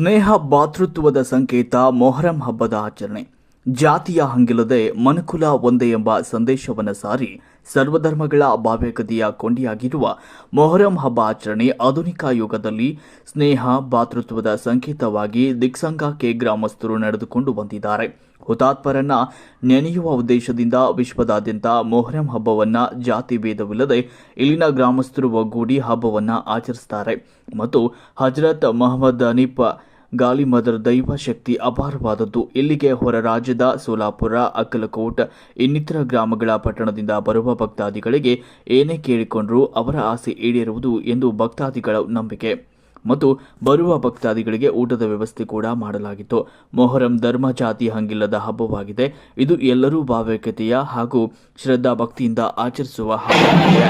ಸ್ನೇಹ ಭಾತೃತ್ವದ ಸಂಕೇತ ಮೊಹರಂ ಹಬ್ಬದ ಆಚರಣೆ. ಜಾತಿಯ ಹಂಗಿಲ್ಲದೆ ಮನುಕುಲ ಒಂದೇ ಎಂಬ ಸಂದೇಶವನ್ನು ಸಾರಿ ಸರ್ವಧರ್ಮಗಳ ಭಾವ್ಯಗತಿಯ ಕೊಂಡಿಯಾಗಿರುವ ಮೊಹರಂ ಹಬ್ಬ ಆಚರಣೆ ಆಧುನಿಕ ಯುಗದಲ್ಲಿ ಸ್ನೇಹ ಭಾತೃತ್ವದ ಸಂಕೇತವಾಗಿ ದಿಕ್ಸಂಗಕ್ಕೆ ಗ್ರಾಮಸ್ಥರು ನಡೆದುಕೊಂಡು ಬಂದಿದ್ದಾರೆ. ಹುತಾತ್ಮರನ್ನ ನೆನೆಯುವ ಉದ್ದೇಶದಿಂದ ವಿಶ್ವದಾದ್ಯಂತ ಮೊಹರಂ ಹಬ್ಬವನ್ನ ಜಾತಿ ಭೇದವಿಲ್ಲದೆ ಇಲ್ಲಿನ ಗ್ರಾಮಸ್ಥರು ಒಗ್ಗೂಡಿ ಹಬ್ಬವನ್ನ ಆಚರಿಸುತ್ತಾರೆ ಮತ್ತು ಹಜರತ್ ಮೊಹಮ್ಮದ್ ಹನೀಫ್ ಗಾಲಿಮದರ್ ದೈವ ಶಕ್ತಿ ಅಪಾರವಾದದ್ದು. ಇಲ್ಲಿಗೆ ಹೊರ ರಾಜ್ಯದ ಸೋಲಾಪುರ ಅಕ್ಕಲಕೋಟ್ ಇನ್ನಿತರ ಗ್ರಾಮಗಳ ಪಟ್ಟಣದಿಂದ ಬರುವ ಭಕ್ತಾದಿಗಳಿಗೆ ಏನೇ ಕೇಳಿಕೊಂಡರೂ ಅವರ ಆಸೆ ಈಡೇರುವುದು ಎಂದು ಭಕ್ತಾದಿಗಳ ನಂಬಿಕೆ. ಮತ್ತು ಬರುವ ಭಕ್ತಾದಿಗಳಿಗೆ ಊಟದ ವ್ಯವಸ್ಥೆ ಕೂಡ ಮಾಡಲಾಗಿತ್ತು. ಮೊಹರಂ ಧರ್ಮ ಜಾತಿ ಹಂಗಿಲ್ಲದ ಹಬ್ಬವಾಗಿದೆ. ಇದು ಎಲ್ಲರೂ ಭಾವೈಕ್ಯತೆಯ ಹಾಗೂ ಶ್ರದ್ಧಾ ಭಕ್ತಿಯಿಂದ ಆಚರಿಸುವ ಹಬ್ಬವಾಗಿದೆ